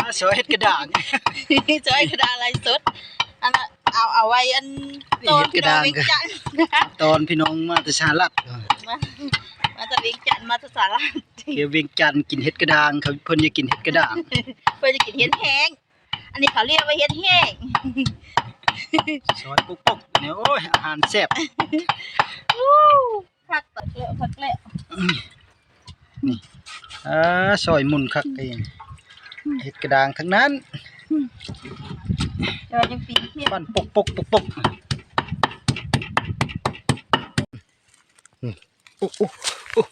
อะสวยเฮ็ดกระด่างจอยกระดาษลายสดอันน่ะเอาเอาไว้อันนี่ต้นเห็ดกระดาษเวิ่งจันทน์ตอนพี่น้องมาแต่ชาลัดมามาจะเวิ่งจันทน์มาจะสาระเดี๋ยวเวียงจันทน์กินเฮ็ดกระด่างเขาเพิ่นจะกินเฮ็ดกระด่างเพื่อจะกินเห็ดแห้งอันนี้เขาเรียกว่าเห็ดแห้งซอยปุ๊กปุ๊กเนี่ยโอ้ยอาหารแซ่บวู้คักตักแล้วคักแล้วอ่าซอยมุนคักเอง เฮ็ดกระด่างทั้งนั้นเดี๋ยวจะปีนเห็ดปั้นปุ๊กปุ๊กปุ๊กปุ๊กนี่โอ้โอ้โอ้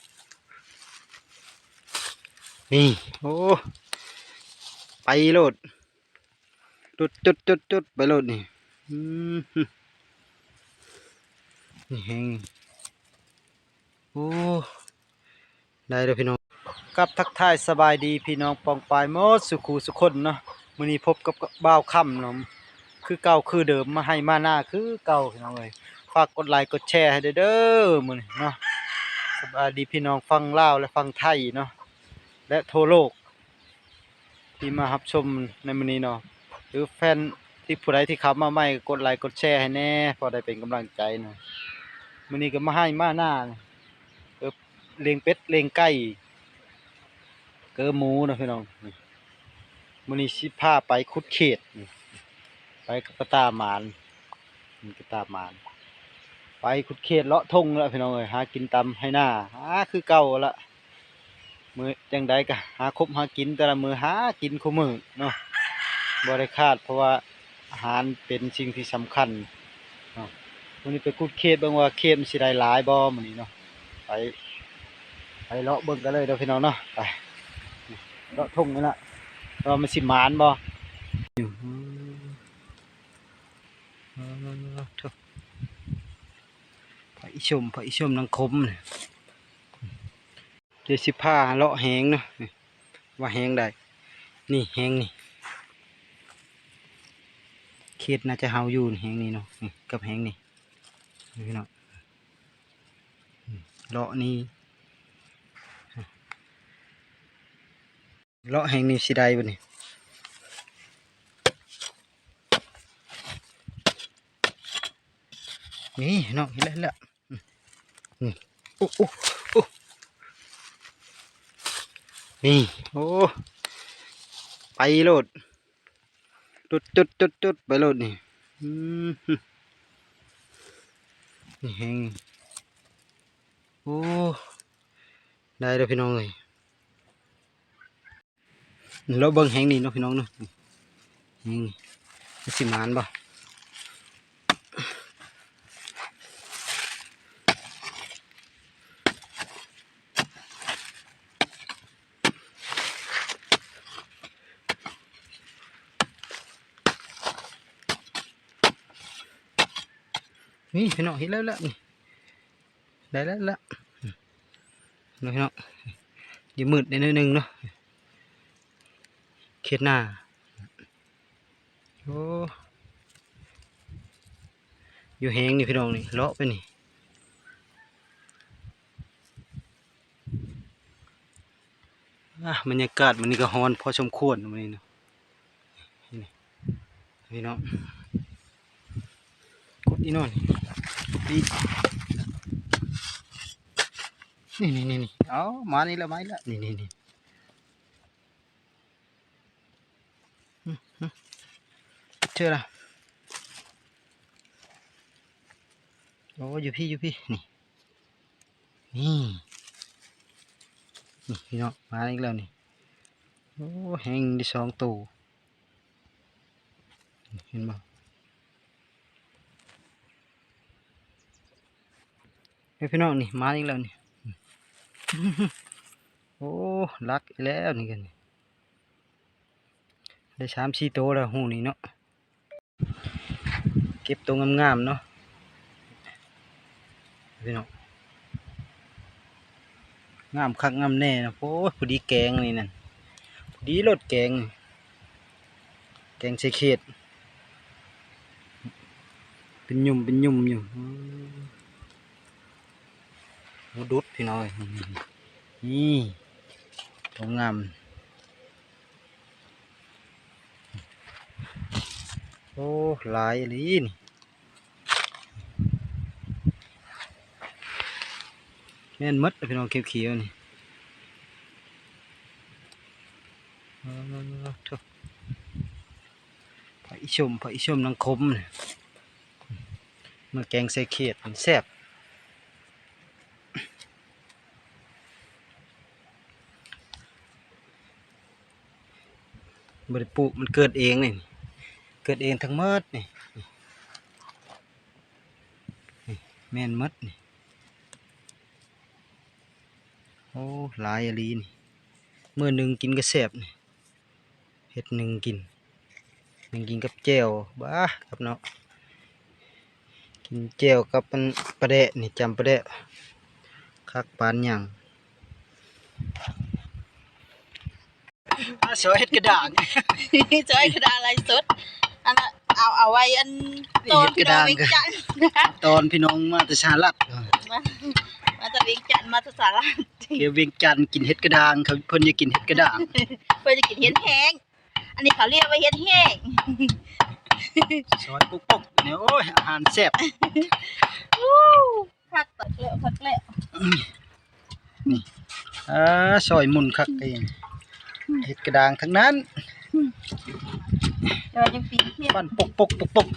นี่โอ้ไปโลดจุดจุดจุดจุดไปโลดนี่อืมฮึนี่แหงโอ้ได้แล้วพี่น้อง กับทักทายสบายดีพี่น้องปองปายหมดสุขูสุคนเนาะมื้อนี้พบกับบ่าวค่ำเนาะคือเก่าคือเดิมมาให้มาหน้าคือเก่าพี่น้องเอ้ยฝากกดไลค์กดแชร์ให้เด้อเด้อมื้อนี้เนาะสบายดีพี่น้องฟังลาวและฟังไทยเนาะและทั่วโลก ที่มารับชมในมื้อนี้เนาะหรือแฟนที่ผู้ใดที่เข้ามาใหม่กดไลค์กดแชร์ให้แน่พอได้เป็นกำลังใจเนาะมื้อนี้ก็มาให้มาหน้าเออเลี้ยงเป็ดเลี้ยงไก่ อหมูนะพี่น้องมื้อนี้สิพาไปขุดเขต ไปกับกระตาหมานมันกระตาหมาน ไปขุดเขตเลาะทงแล้วพี่น้องเอ้ยหากินตำให้หน้าหาคือเก่าละมือจังใดก็หาคบหากินแต่ละมือหากินคู่มือเนาะบ่ได้คาดเพราะว่าอาหารเป็นสิ่งที่สำคัญเนาะวันนี้ไปขุดเขตบิ่งว่าเขตมันสิได้หลายบ่มื้อนี้เนาะไปไปเลาะเบิ่งกันเลยเด้อพี่น้องเนาะไป เลาะทงนี่ละว่ามันสิหมานบ่อ๋อโถ่พระอิชมพระอิชมนังคมเนี่ยเดี๋ยวสิผ้าเลาะแหงเนาะว่าแหงได้ นี่แหงนี่เขตน่าจะเฮาอยู่นี่แหงนี่เนาะกับแหงนี่นี่พี่น้องเลาะนี่ เลาะแหงนี่สิได้บ่นี่นี่น้องเห็นแล้วเห็นแล้วอืมนี่โอ้โอ้โอ้นี่โอ้ไปโลดจุดจุดจุดจุดไปโลดนี่อืมฮึนี่แหงโอ้ได้แล้วพี่น้องเลย เราเบิ่งแหงนี่เนาะพี่น้องเนาะแหงนี่มันสิมานบ่นี่พี่น้องเห็นแล้วละนี่ได้แล้วละอืมนี่พี่น้องอย่ามืดในนิดนึงเนาะ เขียดหน้าโอ้อยู่แหงนี่พี่น้องนี่เลาะไปนี่อะบรรยากาศมันนี่ก็ฮ้อนพอสมควรมันนี่เนาะนี่พี่น้องกดอีน่นปีนี่นี่นี่นี่เอามานี่ละไม้ละนี่นี่นี่อืมอืมเชื่อละโอ้อยู่พี่อยู่พี่ นี่ นี่ นี่พี่น้องมาอีกแล้วนี่ โอ้แหงที่สองตัวเห็นบ่เฮ้พี่น้องนี่มาอีกแล้วนี่ โอ้รักแล้วนี่กันได้สามสี่โตวแล้วหูนี่เนาะ ก็บตัวงามๆเนาะพี่น้องงามคักงามแน่นะโอ้พอดีแกงนี่นั่นพอดีรสแกง แกงใส่เขียดเป็นยุ่มเป็นยุ่มอยู่อืมหมูดุดพี่น้อยนี่ตัวงามโอ้หลายลีนี่ แม่นมดพี่น้องเขียวๆนี่อ๋อโถ่ผักอีชมผักอีชมนังคมเมื่อแกงใส่เขียดมันแซ่บบริปลูกมันเกิดเองนี่เกิดเองทั้งมดนี่แม่นมดนี่โอ้หลายอหลีนี่เมื่อหนึ่งกินก็แซ่บนี่เห็ดหนึ่งกินหนึ่งกินกับแจ่วบ้าครับเนาะกินแจ่วกับมันปลาแดะนี่จำปลาแดะคักปานหยังอาสวยเห็ดกระด่างจอยกระดาษลายสดอันน่ะเอาเอาไว้อันตอนพี่น้องเวียงจันทน์ตอนพี่น้องมาแต่ชาลัดมามาจากเวียงจันทน์มาจากสาระ เกี่ยวเวียงจันทน์กินเห็ดกระดางเขาเพิ่นจะกินเห็ดกระดางเพื่อจะกินเห็ดแห้ง อันนี้เขาเรียกว่าเห็ดแห้งซอยปุ๊กปุ๊กเนี่ยโอ้ยอาหารแซ่บวู้พักตักแล้วพักแล้วอ่าซอยหมุนคักเองเห็ดกระดางทั้งนั้น เดี๋ยวยังปีเทียบ ปั้นปุ๊กปุ๊กปุ๊กปุ๊ก